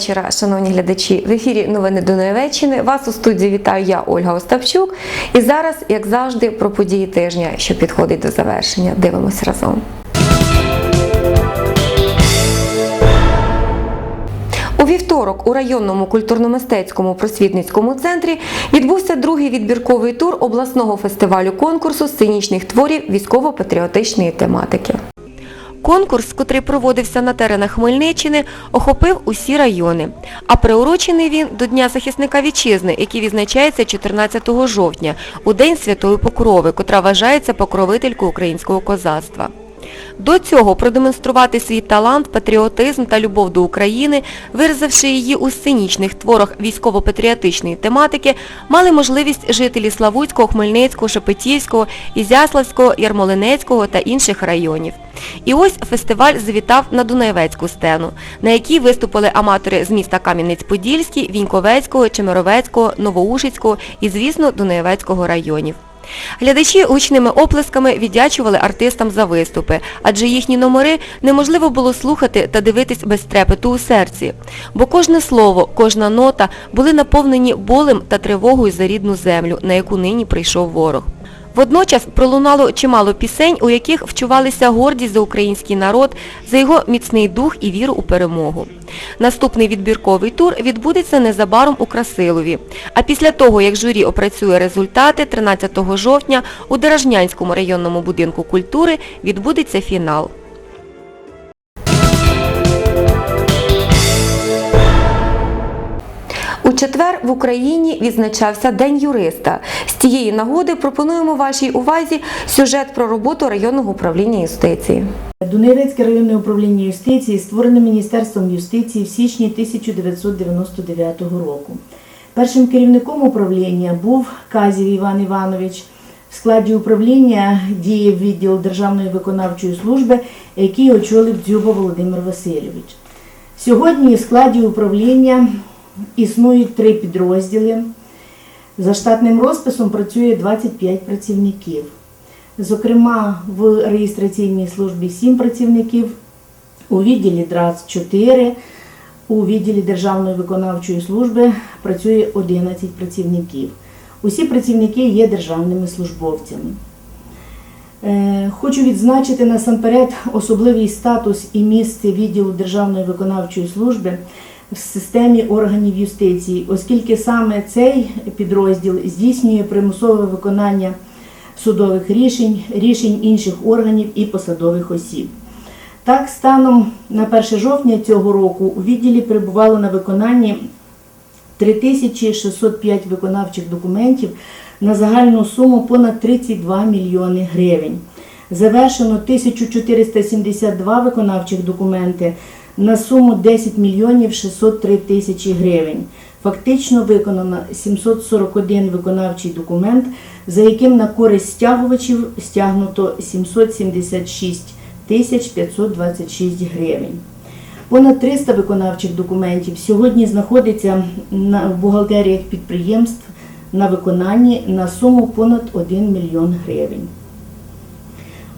вечора, шановні глядачі. В ефірі новини Дунаєвеччини. Вас у студії вітаю я, Ольга Остапчук. І зараз, як завжди, про події тижня, що підходить до завершення. Дивимось разом. У вівторок у районному культурно-мистецькому просвітницькому центрі відбувся другий відбірковий тур обласного фестивалю конкурсу сценічних творів військово-патріотичної тематики. Конкурс, котрий проводився на теренах Хмельниччини, охопив усі райони. А приурочений він до Дня захисника вітчизни, який відзначається 14 жовтня, у День Святої Покрови, котра вважається покровителькою українського козацтва. До цього продемонструвати свій талант, патріотизм та любов до України, виразивши її у сценічних творах військово-патріотичної тематики, мали можливість жителі Славутського, Хмельницького, Шепетівського, Ізяславського, Ярмолинецького та інших районів. І ось фестиваль завітав на Дунаєвецьку сцену, на якій виступили аматори з міста Кам'янець-Подільський, Віньковецького, Чемеровецького, Новоушицького і, звісно, Дунаєвецького районів. Глядачі гучними оплесками віддячували артистам за виступи, адже їхні номери неможливо було слухати та дивитись без трепету у серці. Бо кожне слово, кожна нота були наповнені болем та тривогою за рідну землю, на яку нині прийшов ворог. Водночас пролунало чимало пісень, у яких вчувалися гордість за український народ, за його міцний дух і віру у перемогу. Наступний відбірковий тур відбудеться незабаром у Красилові. А після того, як журі опрацює результати, 13 жовтня у Деражнянському районному будинку культури відбудеться фінал. У четвер в Україні відзначався День юриста. З цієї нагоди пропонуємо вашій увазі сюжет про роботу районного управління юстиції. Дунаєвецьке районне управління юстиції створене Міністерством юстиції в січні 1999 року. Першим керівником управління був Казів Іван Іванович. В складі управління діяв відділ Державної виконавчої служби, який очолив Дзюба Володимир Васильович. Сьогодні в складі управління існують три підрозділи. За штатним розписом працює 25 працівників. Зокрема, в реєстраційній службі 7 працівників, у відділі ДРАЦ 4, у відділі Державної виконавчої служби працює 11 працівників. Усі працівники є державними службовцями. Е, Хочу відзначити насамперед особливий статус і місце відділу Державної виконавчої служби в системі органів юстиції, оскільки саме цей підрозділ здійснює примусове виконання судових рішень, рішень інших органів і посадових осіб. Так, станом на 1 жовтня цього року у відділі перебувало на виконанні 3605 виконавчих документів на загальну суму понад 32 мільйони гривень. Завершено 1472 виконавчих документи на суму 10 мільйонів 603 тисячі гривень. Фактично виконано 741 виконавчий документ, за яким на користь стягувачів стягнуто 776 тисяч 526 гривень. Понад 300 виконавчих документів сьогодні знаходиться на в бухгалтеріях підприємств на виконанні на суму понад 1 мільйон гривень.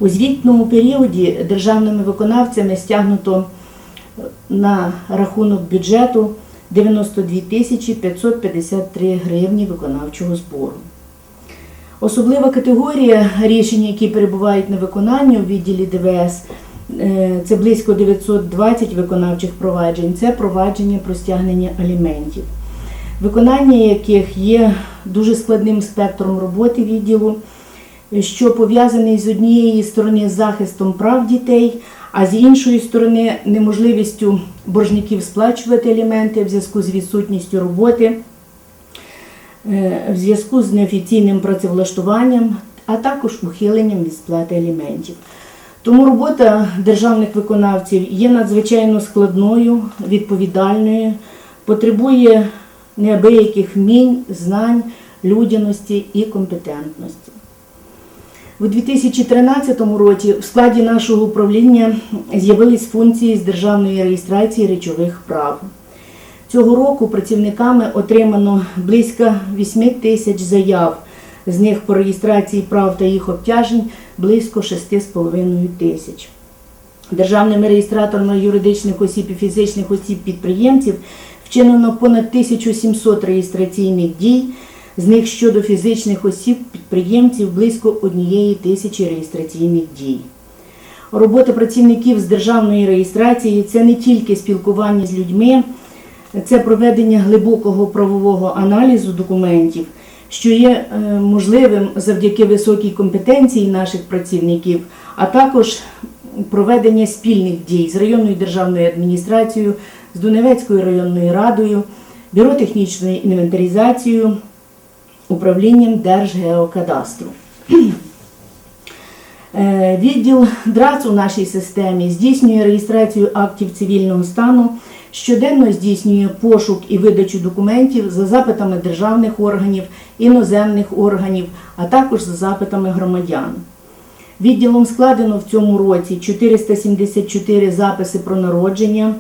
У звітному періоді державними виконавцями стягнуто на рахунок бюджету 92 тисячі 553 гривні виконавчого збору. Особлива категорія рішень, які перебувають на виконанні у відділі ДВС, е, це близько 920 виконавчих проваджень, це провадження про стягнення аліментів, виконання яких є дуже складним спектром роботи відділу, що пов'язаний з однієї сторони з захистом прав дітей, а з іншої сторони неможливістю боржників сплачувати аліменти в зв'язку з відсутністю роботи, е, в зв'язку з неофіційним працевлаштуванням, а також ухиленням від сплати аліментів. Тому робота державних виконавців є надзвичайно складною, відповідальною, потребує неабияких вмінь, знань, людяності і компетентності. У 2013 році в складі нашого управління з'явились функції з державної реєстрації речових прав. Цього року працівниками отримано близько 8 тисяч заяв, з них по реєстрації прав та їх обтяжень близько 6,5 тисяч. державними реєстраторами юридичних осіб і фізичних осіб підприємців вчинено понад 1700 реєстраційних дій, з них щодо фізичних осіб підприємців близько однієї тисячі реєстраційних дій. Робота працівників з державної реєстрації це не тільки спілкування з людьми, це проведення глибокого правового аналізу документів, що є е, можливим завдяки високій компетенції наших працівників, а також проведення спільних дій з районною державною адміністрацією, з Донецькою районною радою, бюро технічної інвентаризацією, управлінням Держгеокадастру. Е, Відділ ДРАЦ у нашій системі здійснює реєстрацію актів цивільного стану, щоденно здійснює пошук і видачу документів за запитами державних органів, іноземних органів, а також за запитами громадян. Відділом складено в цьому році 474 записи про народження,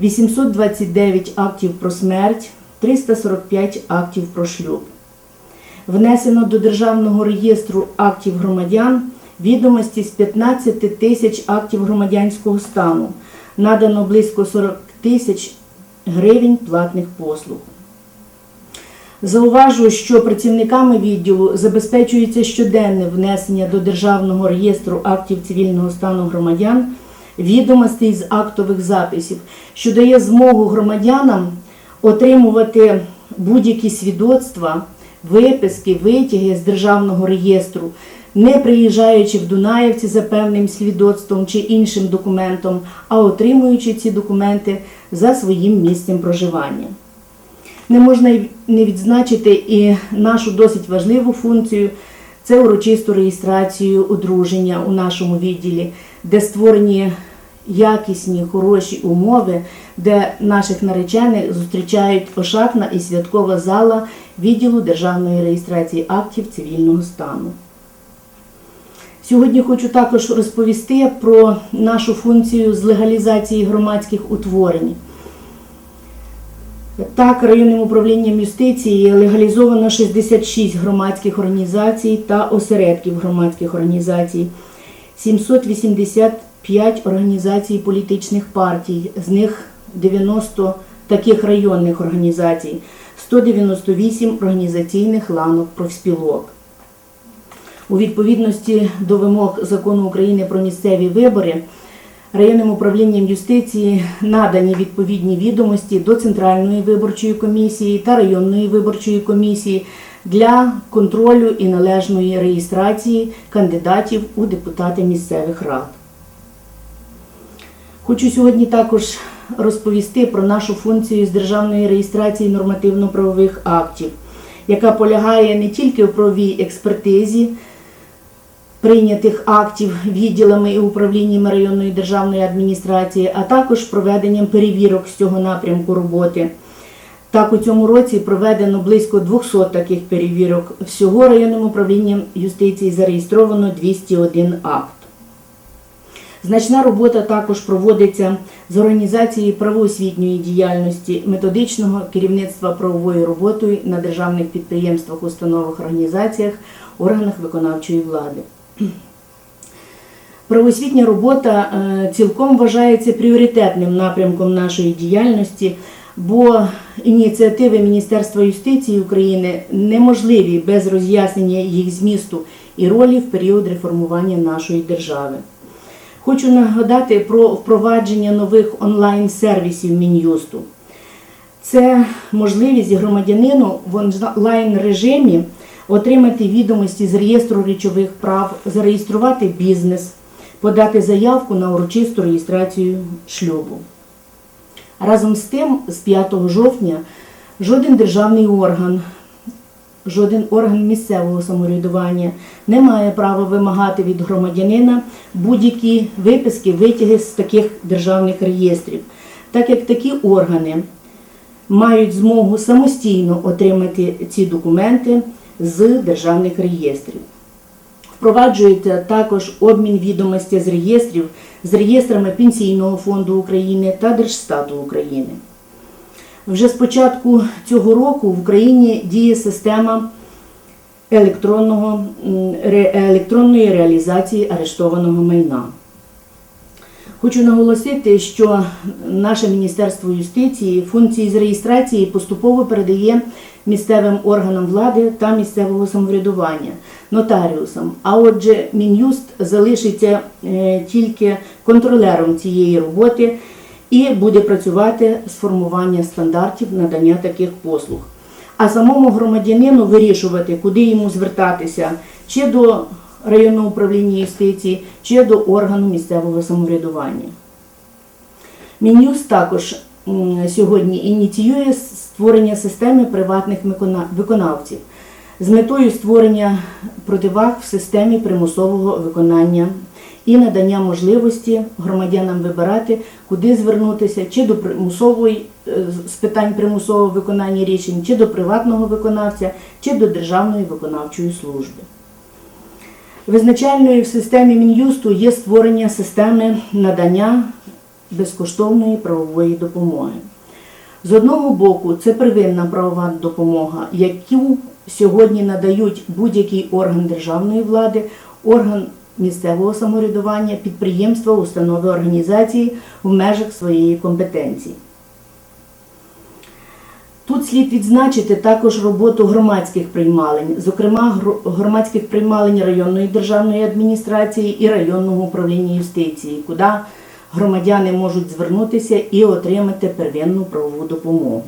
829 актів про смерть, 345 актів про шлюб. Внесено до Державного реєстру актів громадян відомості з 15 тисяч актів громадянського стану. Надано близько 40 тисяч гривень платних послуг. Зауважу, що працівниками відділу забезпечується щоденне внесення до Державного реєстру актів цивільного стану громадян відомостей з актових записів, що дає змогу громадянам отримувати будь-які свідоцтва, виписки, витяги з Державного реєстру, не приїжджаючи в Дунаївці за певним свідоцтвом чи іншим документом, а отримуючи ці документи за своїм місцем проживання. Не можна не відзначити і нашу досить важливу функцію це урочисту реєстрацію одруження у нашому відділі, де створені якісні, хороші умови, де наших наречених зустрічають ошатна і святкова зала відділу державної реєстрації актів цивільного стану. Сьогодні хочу також розповісти про нашу функцію з легалізації громадських утворень. Так, районним управлінням юстиції легалізовано 66 громадських організацій та осередків громадських організацій, 785 організацій політичних партій, з них 90 таких районних організацій, 198 організаційних ланок профспілок. У відповідності до вимог закону України про місцеві вибори районним управлінням юстиції надані відповідні відомості до Центральної виборчої комісії та районної виборчої комісії для контролю і належної реєстрації кандидатів у депутати місцевих рад. Хочу сьогодні також розповісти про нашу функцію з державної реєстрації нормативно-правових актів, яка полягає не тільки в правовій експертизі прийнятих актів відділами і управліннями районної державної адміністрації, а також проведенням перевірок з цього напрямку роботи. Так, у цьому році проведено близько 200 таких перевірок. Всього районним управлінням юстиції зареєстровано 201 акт. Значна робота також проводиться з організації правоосвітньої діяльності, методичного керівництва правовою роботою на державних підприємствах, установах, організаціях, органах виконавчої влади. Правоосвітня робота е, цілком вважається пріоритетним напрямком нашої діяльності, бо ініціативи Міністерства юстиції України неможливі без роз'яснення їх змісту і ролі в період реформування нашої держави. Хочу нагадати про впровадження нових онлайн-сервісів Мін'юсту. Це можливість громадянину в онлайн режимі отримати відомості з реєстру речових прав, зареєструвати бізнес, подати заявку на урочисту реєстрацію шлюбу. Разом з тим, з 5 жовтня жоден державний орган, жоден орган місцевого самоврядування не має права вимагати від громадянина будь-які виписки, витяги з таких державних реєстрів, так як такі органи мають змогу самостійно отримати ці документи з державних реєстрів. Впроваджується також обмін відомостей з реєстрів з реєстрами Пенсійного фонду України та Держстату України. Вже з початку цього року в Україні діє система електронного, електронної реалізації арештованого майна. Хочу наголосити, що наше Міністерство юстиції функції з реєстрації поступово передає місцевим органам влади та місцевого самоврядування, нотаріусам. А отже, Мін'юст залишиться е, тільки контролером цієї роботи і буде працювати з формування стандартів надання таких послуг. А самому громадянину вирішувати, куди йому звертатися, чи до районного управління юстиції, чи до органу місцевого самоврядування. Мін'юз також сьогодні ініціює створення системи приватних виконавців з метою створення противаг в системі примусового виконання і надання можливості громадянам вибирати, куди звернутися, чи до примусової е, з питань примусового виконання рішень, чи до приватного виконавця, чи до Державної виконавчої служби. Визначальною в системі Мін'юсту є створення системи надання безкоштовної правової допомоги. З одного боку, це первинна правова допомога, яку сьогодні надають будь-який орган державної влади, орган місцевого самоврядування, підприємства, установи, організації в межах своєї компетенції. Тут слід відзначити також роботу громадських приймалень, зокрема громадських приймалень районної державної адміністрації і районного управління юстиції, куди громадяни можуть звернутися і отримати первинну правову допомогу.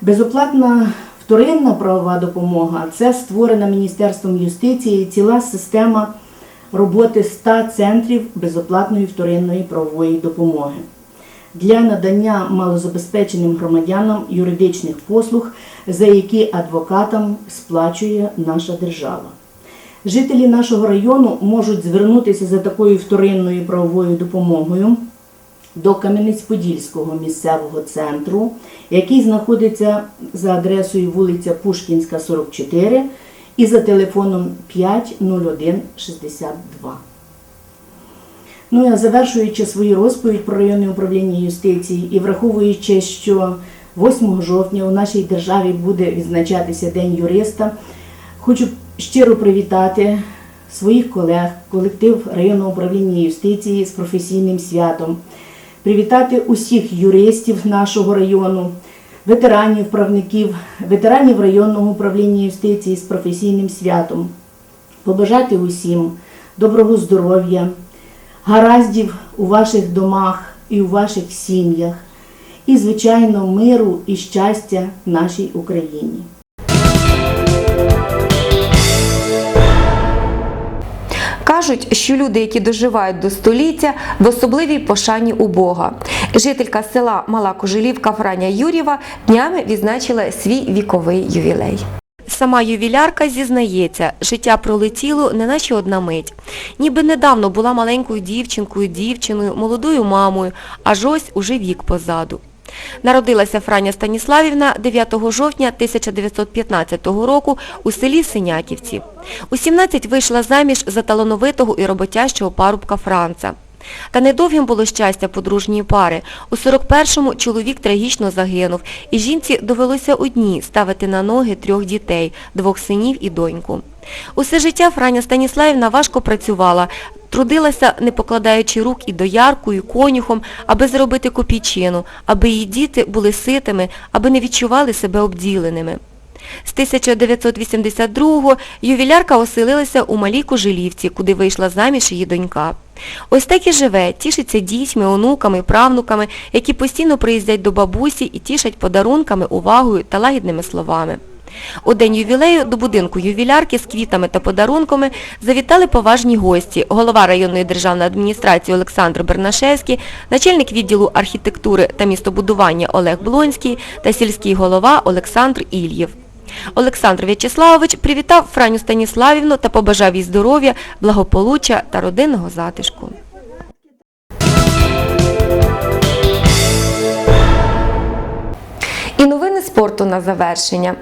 Безоплатна вторинна правова допомога це створена Міністерством юстиції ціла система роботи 100 центрів безоплатної вторинної правової допомоги для надання малозабезпеченим громадянам юридичних послуг, за які адвокатам сплачує наша держава. Жителі нашого району можуть звернутися за такою вторинною правовою допомогою до Кам'янець-Подільського місцевого центру, який знаходиться за адресою вулиця Пушкінська, 44 і за телефоном 50162. Ну а завершуючи свою розповідь про районне управління юстиції і враховуючи, що 8 жовтня у нашій державі буде відзначатися День юриста, хочу щиро привітати своїх колег, колектив районного управління юстиції з професійним святом, привітати усіх юристів нашого району, ветеранів, правників, ветеранів районного управління юстиції з професійним святом, побажати усім доброго здоров'я гараздів у ваших домах і у ваших сім'ях, і, звичайно, миру і щастя нашій Україні. Кажуть, що люди, які доживають до століття, в особливій пошані у Бога. Жителька села Мала Кожелівка Франя Юрєва днями відзначила свій віковий ювілей. Сама ювілярка зізнається, життя пролетіло не наче одна мить. Ніби недавно була маленькою дівчинкою, дівчиною, молодою мамою, аж ось уже вік позаду. Народилася Франя Станіславівна 9 жовтня 1915 року у селі Синяківці. У 17 вийшла заміж за талановитого і роботящого парубка Франца. Та недовгим було щастя подружньої пари. У 41-му чоловік трагічно загинув, і жінці довелося одній ставити на ноги трьох дітей, двох синів і доньку. Усе життя Франя Станіславівна важко працювала, трудилася, не покладаючи рук і дояркою, і конюхом, аби заробити копійчину, аби її діти були ситими, аби не відчували себе обділеними. З 1982-го ювілярка оселилася у Малій Кожелівці, куди вийшла заміж її донька. Ось так і живе, тішиться дітьми, онуками, правнуками, які постійно приїздять до бабусі і тішать подарунками, увагою та лагідними словами. У день ювілею до будинку ювілярки з квітами та подарунками завітали поважні гості, голова районної державної адміністрації Олександр Бернашевський, начальник відділу архітектури та містобудування Олег Блонський та сільський голова Олександр Ільєв. Олександр В'ячеславович привітав Франю Станіславівну та побажав їй здоров'я, благополуччя та родинного затишку. І новини спорту на завершення.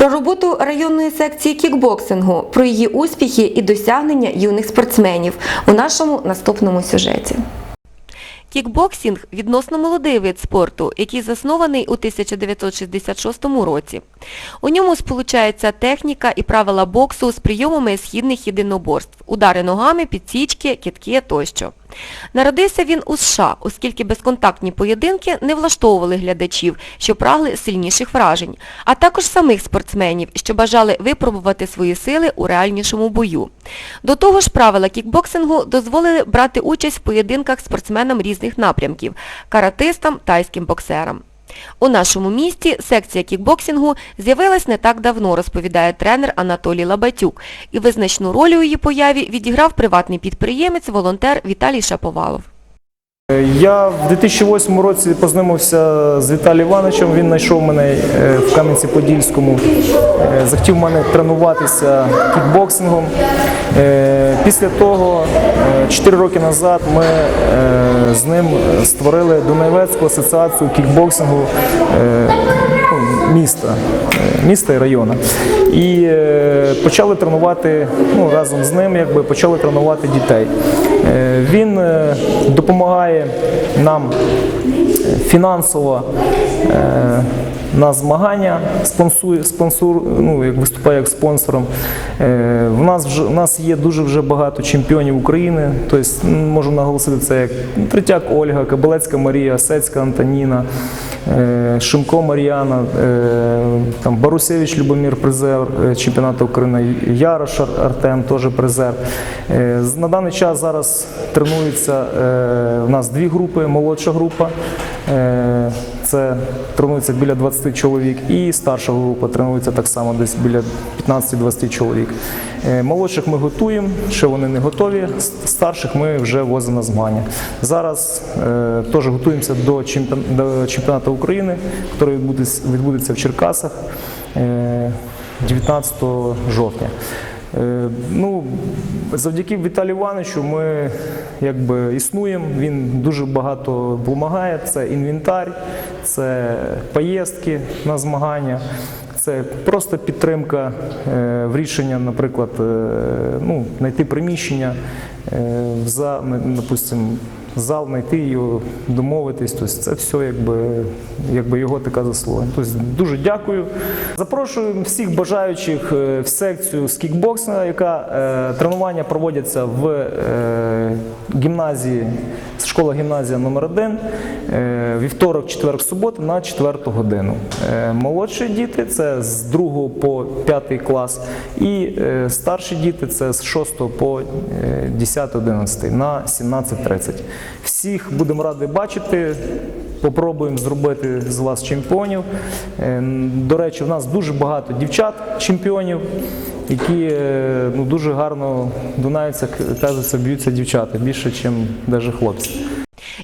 Про роботу районної секції кікбоксингу, про її успіхи і досягнення юних спортсменів у нашому наступному сюжеті. Кікбоксинг – відносно молодий вид спорту, який заснований у 1966 році. У ньому сполучається техніка і правила боксу з прийомами східних єдиноборств, удари ногами, підсічки, кітки тощо. Народився він у США, оскільки безконтактні поєдинки не влаштовували глядачів, що прагли сильніших вражень, а також самих спортсменів, що бажали випробувати свої сили у реальнішому бою. До того ж, правила кікбоксингу дозволили брати участь в поєдинках спортсменам різних напрямків – каратистам, тайським боксерам. У нашому місті секція кікбоксингу з'явилась не так давно, розповідає тренер Анатолій Лабатюк, і визначну роль у її появі відіграв приватний підприємець, волонтер Віталій Шаповалов. Я в 2008 році познайомився з Віталієм Івановичем. Він знайшов мене е, в Кам'янці-Подільському. Е, Захотів мене тренуватися кікбоксингом. Е, Після того, 4 роки назад, ми з ним створили Дунаєвецьку асоціацію кікбоксингу е, ну, міста, е, міста і району. І е, почали тренувати ну, разом з ним, якби почали тренувати дітей. Е, Він е, допомагає нам е, фінансово е, на змагання, спонсує, спонсор, ну, як виступає як спонсором. Е, В нас, вже, в нас є дуже вже багато чемпіонів України. Тобто, можу наголосити, це як Третяк Ольга, Кабелецька Марія, Сецька Антоніна. Е, Шимко Мар'яна, е, там Барусевич Любомир призер е, чемпіонату України, Ярош Артем теж призер. На даний час зараз тренуються у нас дві групи, молодша група. Це тренується біля 20 чоловік, і старша група тренується так само десь біля 15-20 чоловік. Е, Молодших ми готуємо, ще вони не готові. Старших ми вже возимо на змагання. Зараз е, теж готуємося до, чемпіон- чемпіонату України, який відбудеться в Черкасах е, 19 жовтня. Е, Ну, завдяки Віталію Івановичу ми якби існуємо. Він дуже багато допомагає. Це інвентар, це поїздки на змагання. Це просто підтримка е, в рішення, наприклад, е, ну, знайти приміщення, за, допустим, зал знайти його, домовитись. Тобто це все якби, якби його така заслуга. Тобто дуже дякую. Запрошую всіх бажаючих е, в секцію з кікбоксинга, яка е, тренування проводяться в е, гімназії, школа гімназія номер 1 е, вівторок, четверг, субота на 4 годину. Е, молодші діти це з 2 по 5 клас, і е, старші діти це з 6 по е, 10-11 на 17.30. Всіх будемо раді бачити. Попробуємо зробити з вас чемпіонів. Е, До речі, в нас дуже багато дівчат-чемпіонів, які е, ну, дуже гарно дунаються, кажуться, б'ються дівчата більше, ніж навіть хлопці.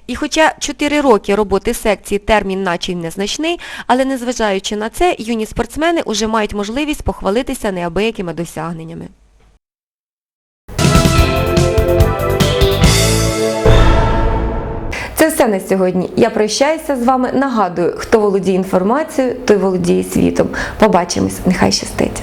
І хоча 4 роки роботи секції термін наче й незначний, але незважаючи на це, юні спортсмени уже мають можливість похвалитися неабиякими досягненнями. Це все на сьогодні. Я прощаюся з вами. Нагадую, хто володіє інформацією, той володіє світом. Побачимось. Нехай щастить.